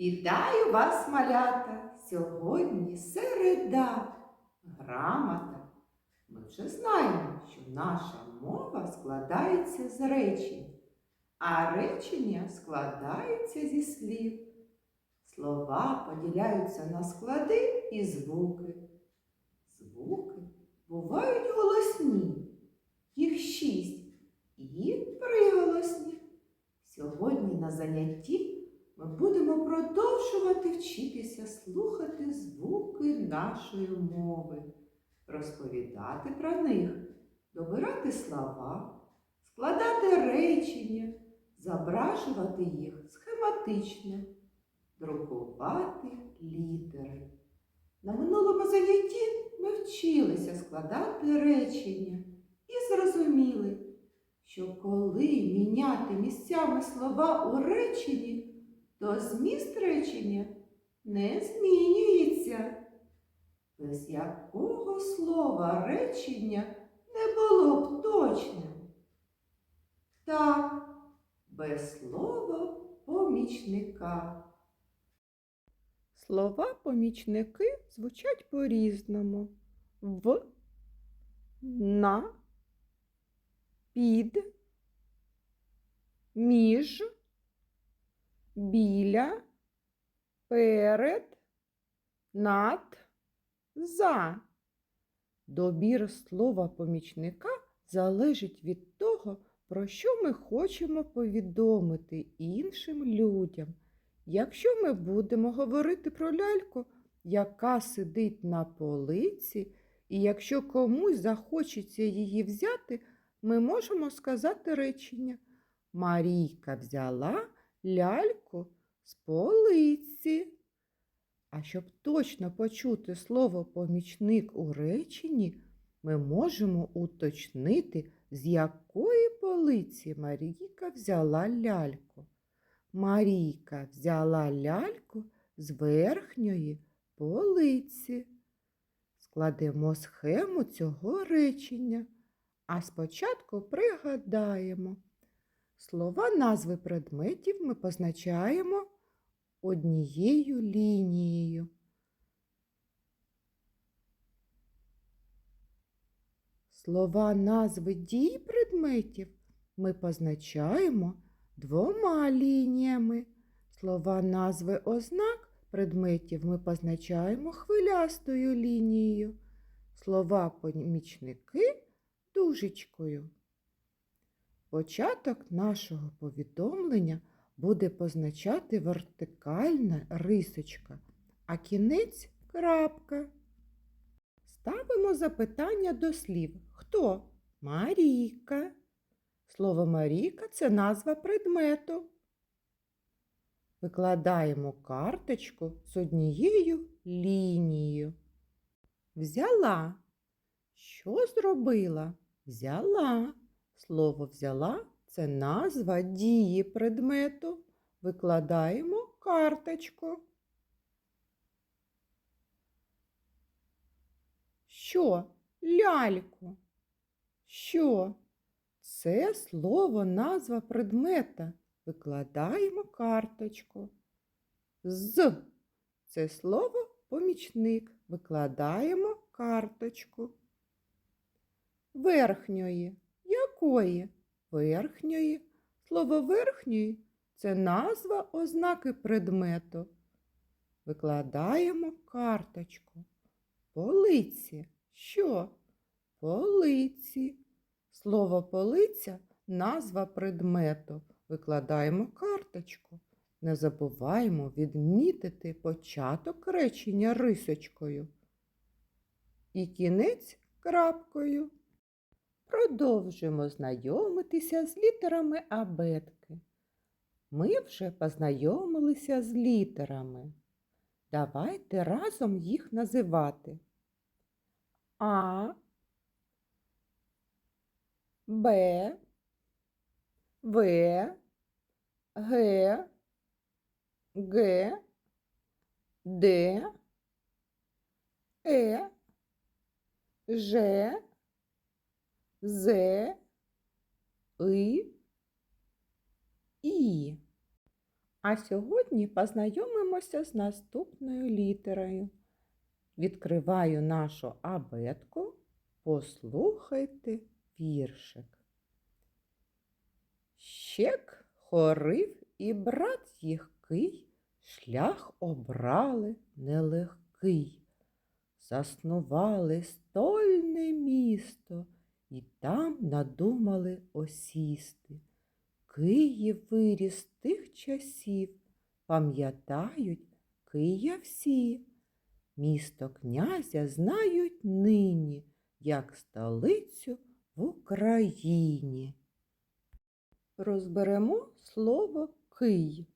Вітаю вас, малята! Сьогодні середа, грамота. Ми вже знаємо, що наша мова складається з речень, а речення складаються зі слів. Слова поділяються на склади і звуки. Звуки бувають голосні, їх шість, і приголосні. Сьогодні на занятті продовжувати вчитися слухати звуки нашої мови, розповідати про них, добирати слова, складати речення, зображувати їх схематично, друкувати літери. На минулому занятті ми вчилися складати речення і зрозуміли, що коли міняти місцями слова у реченні, то зміст речення не змінюється. Без якого слова речення не було б точним? Так, без слова помічника. Слова помічники звучать по-різному. В, на, під, між, біля, перед, над, за. Добір слова помічника залежить від того, про що ми хочемо повідомити іншим людям. Якщо ми будемо говорити про ляльку, яка сидить на полиці, і якщо комусь захочеться її взяти, ми можемо сказати речення Марійка взяла ляльку з полиці. А щоб точно почути слово помічник у реченні, ми можемо уточнити, з якої полиці Марійка взяла ляльку. Марійка взяла ляльку з верхньої полиці. Складемо схему цього речення, а спочатку пригадаємо. Слова назви предметів ми позначаємо однією лінією. Слова назви дій предметів ми позначаємо двома лініями. Слова назви ознак предметів ми позначаємо хвилястою лінією. Слова помічники дужечкою. Початок нашого повідомлення буде позначати вертикальна рисочка, а кінець крапка. Ставимо запитання до слів. Хто? Марійка. Слово Марійка це назва предмету. Викладаємо карточку з однією лінією. Взяла. Що зробила? Взяла. Слово взяла це назва дії предмету. Викладаємо карточку. Що? Ляльку. Що? Це слово назва предмета. Викладаємо карточку. З це слово помічник. Викладаємо карточку. Верхньої. Якої? Верхньої. Слово верхньої це назва ознаки предмету. Викладаємо карточку. Полиці. Що? Полиці. Слово полиця назва предмету. Викладаємо карточку. Не забуваємо відмітити початок речення рисочкою. І кінець крапкою. Продовжуємо знайомитися з літерами абетки. Ми вже познайомилися з літерами. Давайте разом їх називати. А, Б, В, Г, Г, Д, Е, Ж, З, І. А сьогодні познайомимося з наступною літерою. Відкриваю нашу абетку. Послухайте віршик. Щек хорив і брат їхкий, шлях обрали нелегкий. Заснували стольне місто і там надумали осісти. Київ виріс тих часів, пам'ятають Кия всі. Місто князя знають нині, як столицю в Україні. Розберемо слово Кий.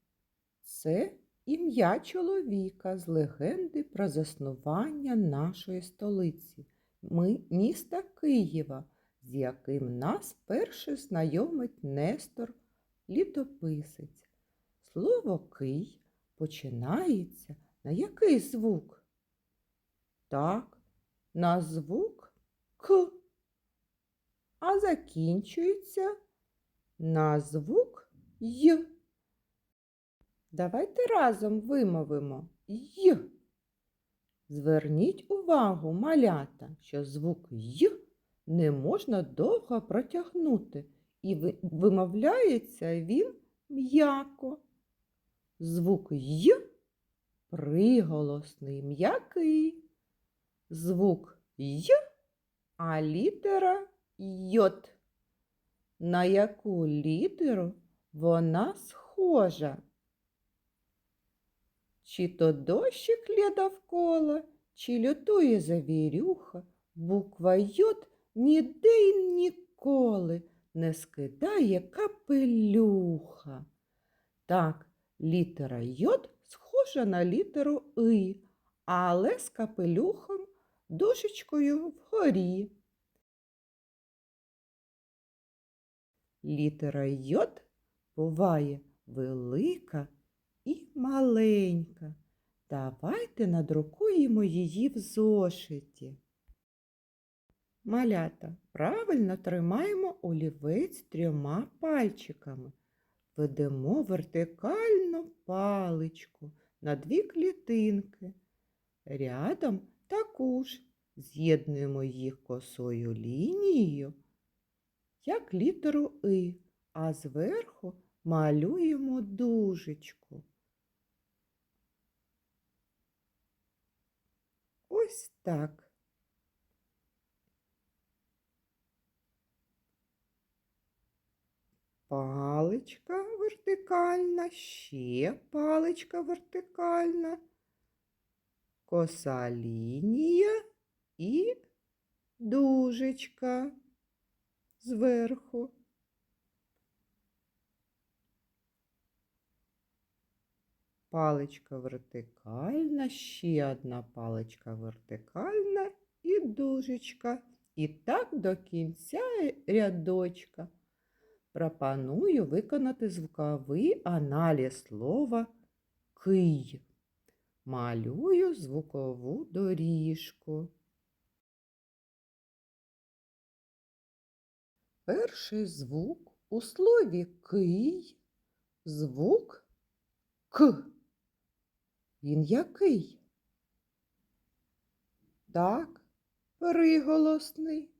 Це ім'я чоловіка з легенди про заснування нашої столиці, ми, міста Києва, з яким нас перше знайомить Нестор літописець. Слово Кий починається на який звук? Так, на звук К, а закінчується на звук Й. Давайте разом вимовимо Й. Зверніть увагу, малята, що звук Й не можна довго протягнути, і вимовляється він м'яко. Звук Й приголосний м'який. Звук Й, а літера Йот. На яку літеру вона схожа? Чи то дощик лє довкола, чи лютує завірюха, буква Йод ніде й ніколи не скидає капелюха. Так, літера Йод схожа на літеру И, але з капелюхом дошечкою вгорі. Літера Йод буває велика і маленька. Давайте надрукуємо її в зошиті. Малята, правильно тримаємо олівець трьома пальчиками. Ведемо вертикальну паличку на дві клітинки. Рядом також з'єднуємо їх косою лінією, як літеру И, а зверху малюємо дужечку. Ось так. Паличка вертикальна, ще паличка вертикальна, коса лінія і дужечка зверху. Паличка вертикальна, ще одна паличка вертикальна і дужечка. І так до кінця рядочка. Пропоную виконати звуковий аналіз слова кий. Малюю звукову доріжку. Перший звук у слові кий звук К. Він який? Так, приголосний.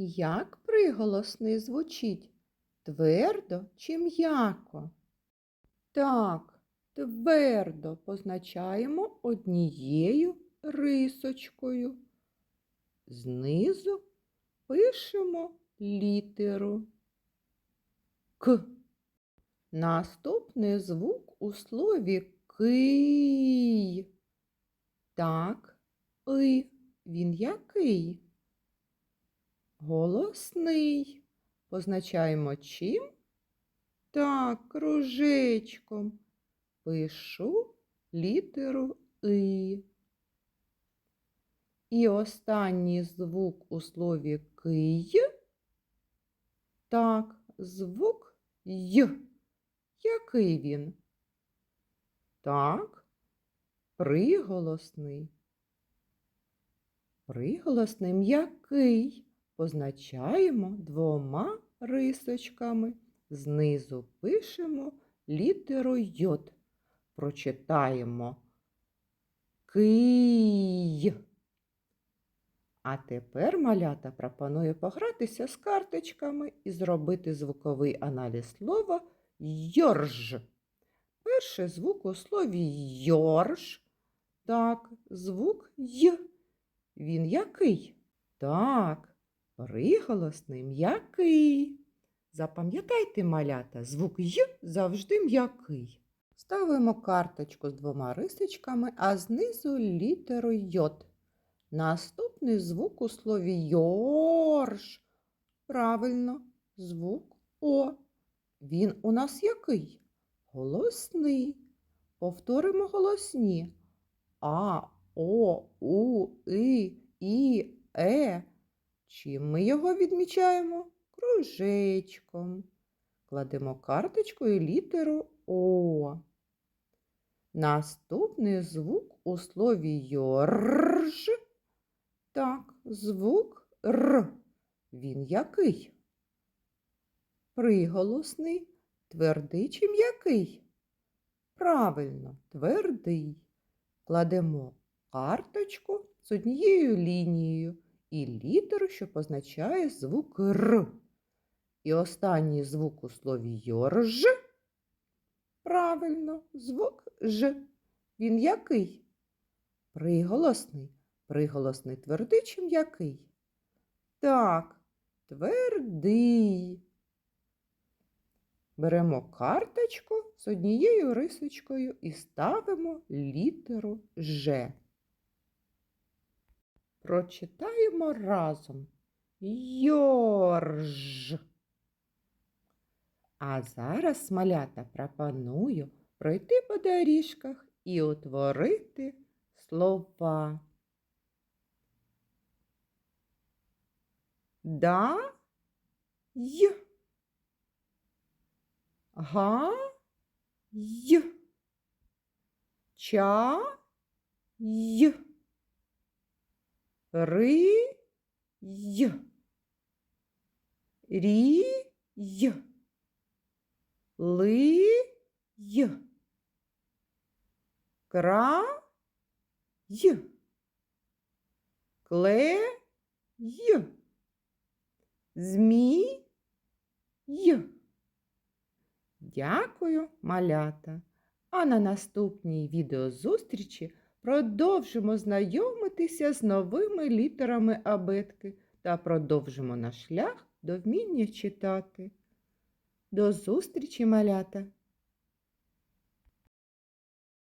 Як приголосний звучить? Твердо чи м'яко? Так, твердо позначаємо однією рисочкою. Знизу пишемо літеру К. Наступний звук у слові кий. Так, и. Він який? Голосний. Позначаємо чим? Так, кружечком. Пишу літеру И. І останній звук у слові кий. Так, звук Й. Який він? Так, приголосний. Приголосний м'який позначаємо двома рисочками. Знизу пишемо літеру йод. Прочитаємо Кий. А тепер малята пропоную погратися з карточками і зробити звуковий аналіз слова йорж. Перший звук у слові йорж. Так, звук й. Він який? Так, приголосний м'який. Запам'ятайте, малята, звук й завжди м'який. Ставимо карточку з двома рисочками, а знизу літеру йод. Наступний звук у слові йорш. Правильно, звук О. Він у нас який? Голосний. Повторимо голосні. А, О, У, И, І, Е. Чим ми його відмічаємо? Кружечком. Кладемо карточку і літеру О. Наступний звук у слові йорж. Так, звук Р. Він який? Приголосний, твердий чи м'який? Правильно, твердий. Кладемо карточку з однією лінією і літеру, що позначає звук Р. І останній звук у слові йорж. Правильно, звук Ж. Він який? Приголосний. Приголосний твердий чи м'який? Так, твердий. Беремо карточку з однією рисочкою і ставимо літеру Ж. Прочитаємо разом Йорж. А зараз, малята, пропоную пройти по доріжках і утворити слова. Да, й. Га, й. Ча, й. Ри, й. Рі, й. Ли, й. Кра, й. Кле, й. Змій. Дякую, малята. А на наступній відеозустрічі продовжимо знайомитися з новими літерами абетки та продовжимо наш шлях до вміння читати. До зустрічі, малята!